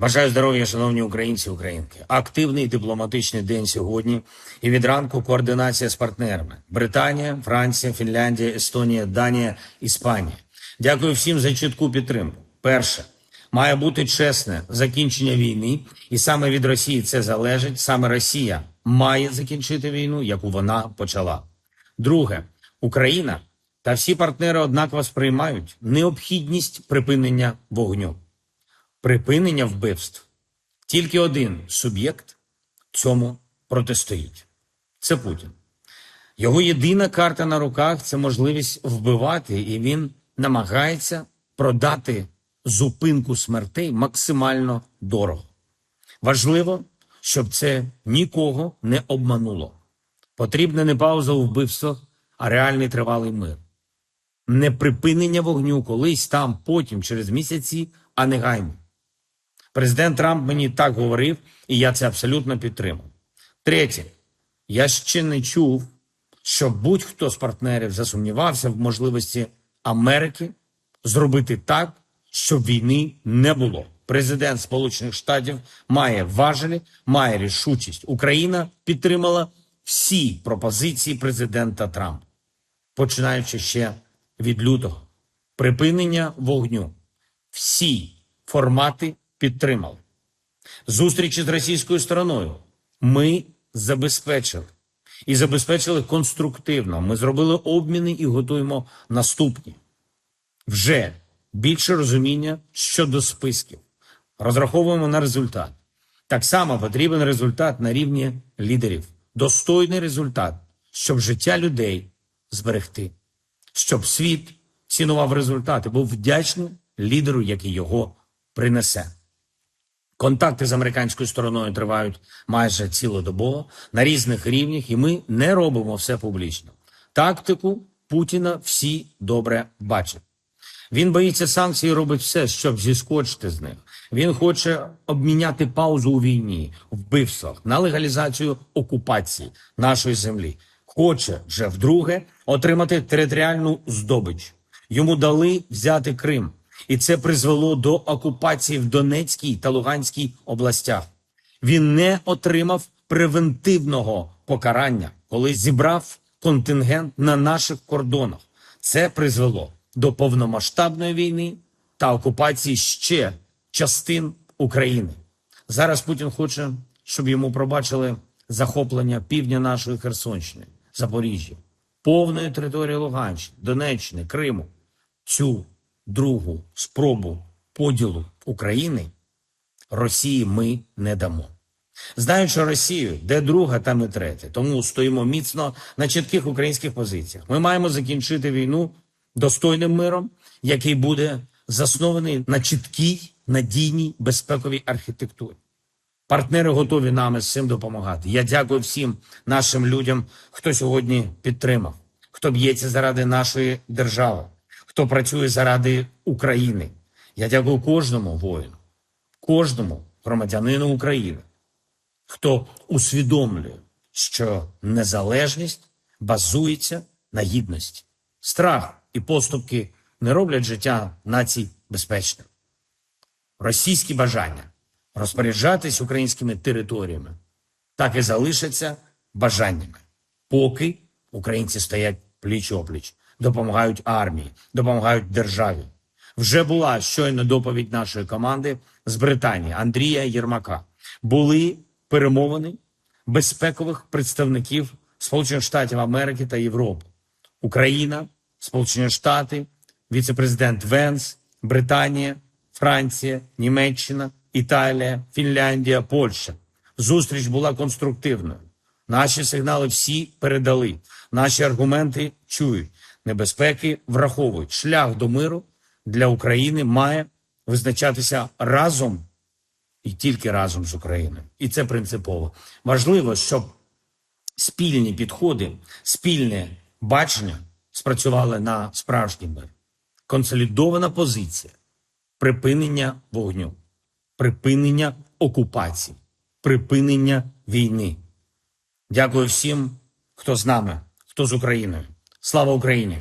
Бажаю здоров'я, шановні українці і українки. Активний дипломатичний день сьогодні. І від ранку координація з партнерами: Британія, Франція, Фінляндія, Естонія, Данія, Іспанія. Дякую всім за чітку підтримку. Перше має бути чесне закінчення війни, і саме від Росії це залежить. Саме Росія має закінчити війну, яку вона почала. Друге, Україна та всі партнери однаково сприймають необхідність припинення вогню припинення вбивств. Тільки один суб'єкт цьому протистоїть це Путін. Його єдина карта на руках це можливість вбивати, і він намагається продати зупинку смертей максимально дорого. Важливо, щоб це нікого не обмануло. Потрібна не пауза у вбивствах, а реальний тривалий мир. Не припинення вогню колись там, потім, через місяці, а негайно. Президент Трамп мені так говорив, і я це абсолютно підтримав. Третє, я ще не чув, що будь-хто з партнерів засумнівався в можливості Америки зробити так, щоб війни не було. Президент Сполучених Штатів має важелі, має рішучість. Україна підтримала всі пропозиції президента Трампа, починаючи ще від лютого. Припинення вогню. Всі формати підтримали. Зустрічі з російською стороною ми забезпечили. І забезпечили конструктивно. Ми зробили обміни і готуємо наступні. Вже більше розуміння щодо списків. Розраховуємо на результат. Так само потрібен результат на рівні лідерів. Достойний результат, щоб життя людей зберегти, щоб світ цінував результати, був вдячний лідеру, який його принесе. Контакти з американською стороною тривають майже цілодобово на різних рівнях, і ми не робимо все публічно. Тактику Путіна всі добре бачать. Він боїться санкцій робить все, щоб зіскочити з них. Він хоче обміняти паузу у війні, вбивствах на легалізацію окупації нашої землі. Хоче вже вдруге отримати територіальну здобич. Йому дали взяти Крим. І це призвело до окупації в Донецькій та Луганській областях. Він не отримав превентивного покарання, коли зібрав контингент на наших кордонах. Це призвело до повномасштабної війни та окупації ще частин України. Зараз Путін хоче, щоб йому пробачили захоплення півдня нашої Херсонщини, Запоріжжя, повної території Луганщини, Донеччини, Криму. Цю другу спробу поділу України Росії ми не дамо. Знаючи Росію, де друга, там і третя. Тому стоїмо міцно на чітких українських позиціях. Ми маємо закінчити війну достойним миром, який буде заснований на чіткій, надійній безпековій архітектурі. Партнери готові нам з цим допомагати. Я дякую всім нашим людям, хто сьогодні підтримав, хто б'ється заради нашої держави хто працює заради України. Я дякую кожному воїну, кожному громадянину України, хто усвідомлює, що незалежність базується на гідності. Страх і поступки не роблять життя націй безпечним. Російські бажання розпоряджатись українськими територіями так і залишаться бажаннями, поки українці стоять пліч опліч допомагають армії, допомагають державі. Вже була щойно доповідь нашої команди з Британії Андрія Єрмака. Були перемовини безпекових представників Сполучених Штатів Америки та Європи, Україна, Сполучені Штати, віцепрезидент Венс, Британія, Франція, Німеччина, Італія, Фінляндія, Польща. Зустріч була конструктивною. Наші сигнали всі передали, наші аргументи чують небезпеки враховують. Шлях до миру для України має визначатися разом і тільки разом з Україною. І це принципово. Важливо, щоб спільні підходи, спільне бачення спрацювали на справжній мир. Консолідована позиція, припинення вогню, припинення окупації, припинення війни. Дякую всім, хто з нами, хто з Україною. Слава Україні!